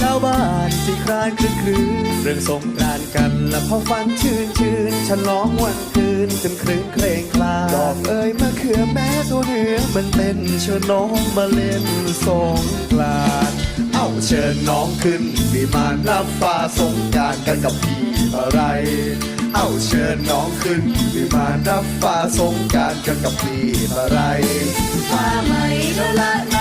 ชาวบ้านที่ครานคลึกครื้นเรื่องสงกรานกันและพอฝันชื่นชื่นฉลองวันคืนจนครื้นเครงคลาดอกเอ่ยมะเขือแม้ตัวเหนือมันเต้นเชิญน้องมาเล่นสงกรานเอ้าเชิญน้องขึ้นวิมานรับฟ้าสงกรารกันกับพี่อะไร เอ้าเชิญน้องขึ้นวิมานรับฟ้าสงกรารกันกับพี่อะไรว่าไม่ละละ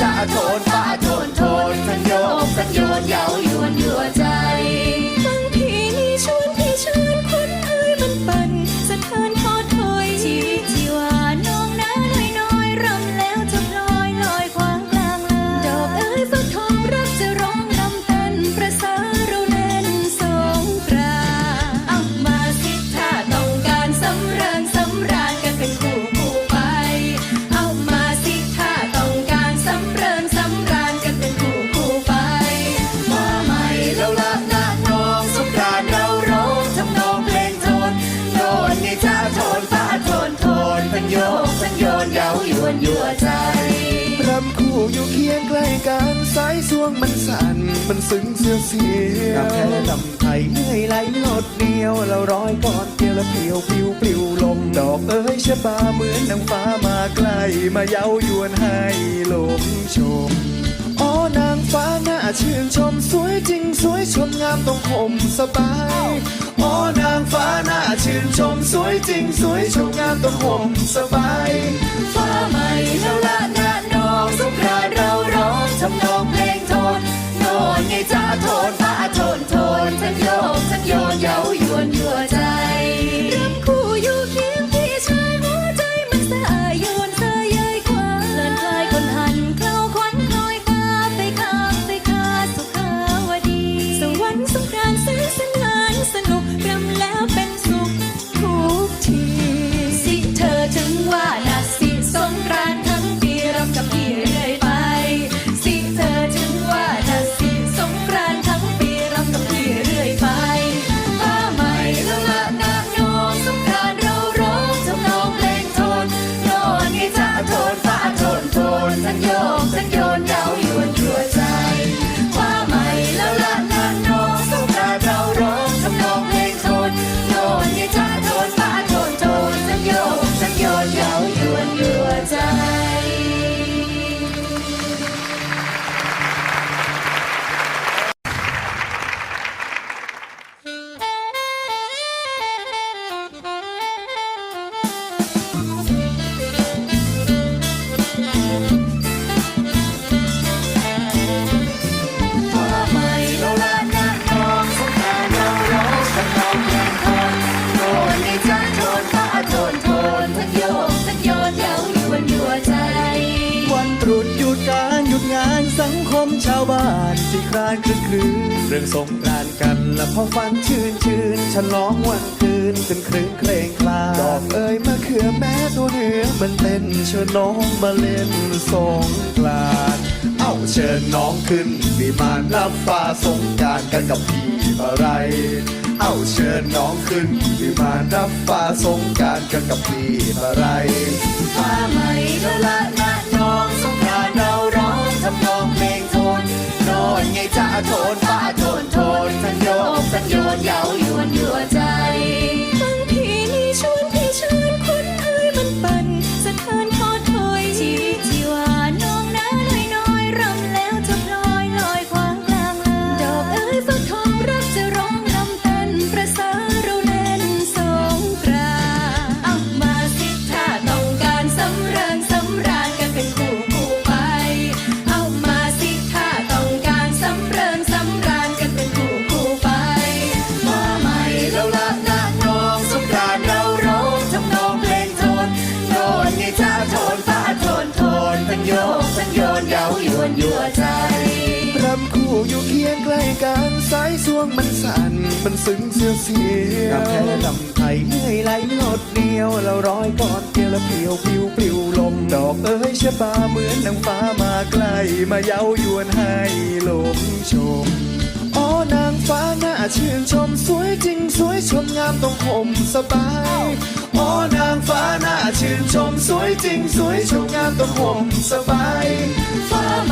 จ้าโทนฟ้าโทนโทนสัญโยกสัญโยนเย้ายวนยวน นเย้ายวนยั่วใจรำคู่อยู่เคียงใกล้กันสายสวงมันสั่นมันซึ้งเสียวเสียวรำแพ้ลำไทยเหนื่อยไหลหลดเดียวเราร้อยก่อนเกลียวแล้วเปลี่ยวปลิวปลิวลมดอกเอ้ยชะบาเหมือนนางฟ้ามาใกล้มาเย้ายวนให้ลมชมอ๋อนางฟ้าหน้าชื่นชมสวยจริงสวยชมงามต้องห่มสบายอ๋อนางฟ้า สวยจริงสวยชมงามต้องห่มสบาย ฟ้าใหม่แล้วละนะ ชาวบ้านที่ครานคลึกครื้นเรื่องสงกรานกันและพอฝันชื่นชื่นฉลองวันคืนจนครื้นเครงคลาดอกเอ่ยมะเขือแม้ตัวเนือมันเต้นเชิญน้องมาเล่นสงกรานเอ้าเชิญน้องขึ้นวิมานรับฟ้าสงการกันกับพี่อะไร เอ้าเชิญน้องขึ้นวิมานรับฟ้าสงการกันกับพี่อะไรฟ้าใหม่ละละนะน้องสง กล้กันสายสวงมันสั่นมันซึ้งเสียวเสียวรำแพ้ลำไทยเหนื่อยไหลหลดเดียวเราร้อยก่อนเกลียวเปลี่ยวปลิวปลิวลมดอกเอ้ยชะบาเหมือนนางฟ้ามาใกล้มาเย้ายวนให้ลมชมอ๋อนางฟ้าน่าชื่นชมสวยจริงสวยชมงามต้องห่มสบายโอ้นางฟ้าน่าชื่นชมสวยจริงสวยชมงามต้องห่มสบายฟ้ามา